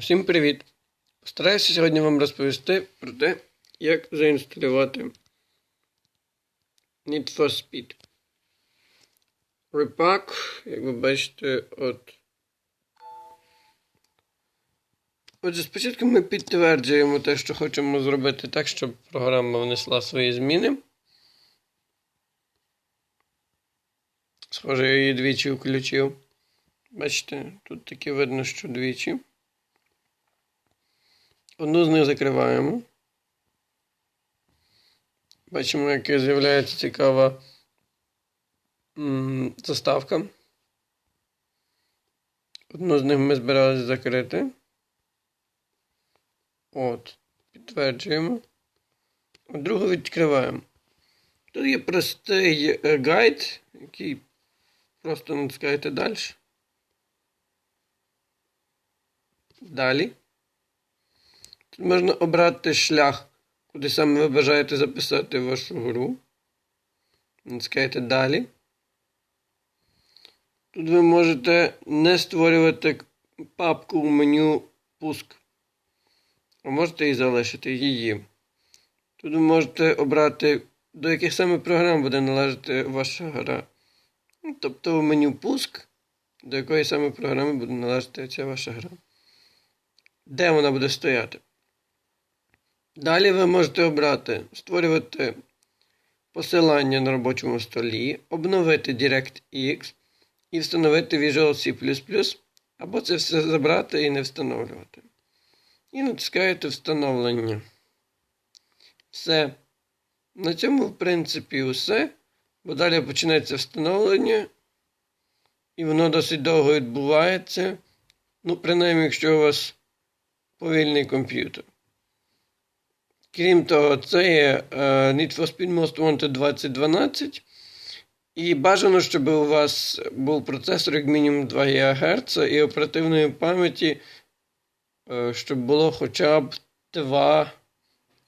Всім привіт! Постараюся сьогодні вам розповісти про те, як заінсталювати Need for Speed. Repack, як ви бачите, от. Отже, спочатку ми підтверджуємо те, що хочемо зробити так, щоб програма внесла свої зміни. Схоже, я її двічі включив. Бачите, тут таки видно, що двічі. Одну з них закриваємо. Бачимо, як з'являється цікава заставка. Одну з них ми збиралися закрити. От. Підтверджуємо. Другу відкриваємо. Тут є простий е, гайд, який просто натискаєте далі. Далі. Можна обрати шлях, куди саме ви бажаєте записати вашу гру. Натискаєте далі. Тут ви можете не створювати папку в меню пуск. А можете і залишити її. Тут ви можете обрати, до яких саме програм буде належати ваша гра. Ну, Тобто в меню пуск, до якої саме програми буде належати ця ваша гра. Де вона буде стояти? Далі ви можете обрати створювати посилання на робочому столі, обновити DirectX і встановити Visual C, або це все забрати і не встановлювати. І натискаєте встановлення. Все. На цьому, в принципі, все. Бо далі починається встановлення, і воно досить довго відбувається. Ну, принаймні, якщо у вас повільний комп'ютер. Крім того, це є е, Need for Speed Most Wanted 2012. І бажано, щоб у вас був процесор як мінімум 2 ГГц і оперативної пам'яті, е, щоб було хоча б 2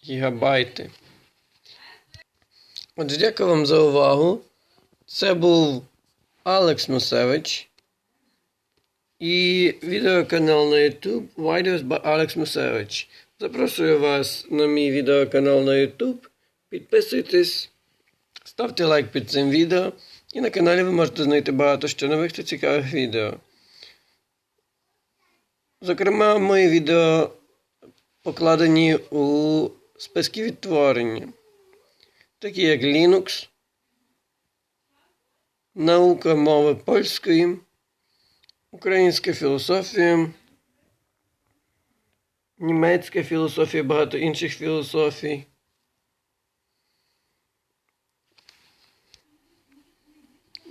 ГБ. Отже, дякую вам за увагу. Це був Алекс Мусевич і відеоканал на YouTube Videos by Alex Мусевич. Запрошую вас на мій відеоканал на YouTube. Підписуйтесь, ставте лайк під цим відео. І на каналі ви можете знайти багато ще нових та цікавих відео. Зокрема, мої відео покладені у списки відтворення, такі як Linux, наука мови польської, українська філософія, німецька філософія, багато інших філософій.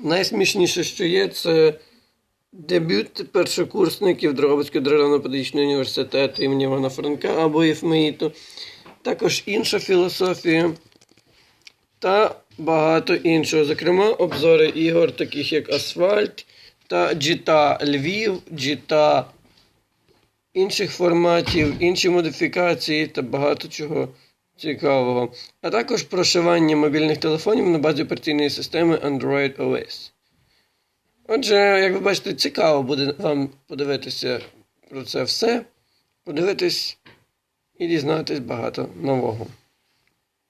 Найсмішніше, що є, це дебют першокурсників Дрогобицького державно-педагогічного університету імені Івана Франка або ЄФМІТу, також інша філософія та багато іншого. Зокрема, обзори ігор, таких як Асфальт та Джіта Львів, Джіта інших форматів, інші модифікації та багато чого цікавого. А також прошивання мобільних телефонів на базі операційної системи Android OS. Отже, як ви бачите, цікаво буде вам подивитися про це все, подивитись і дізнатись багато нового.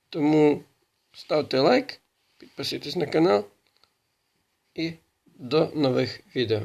Тому ставте лайк, підписуйтесь на канал і до нових відео.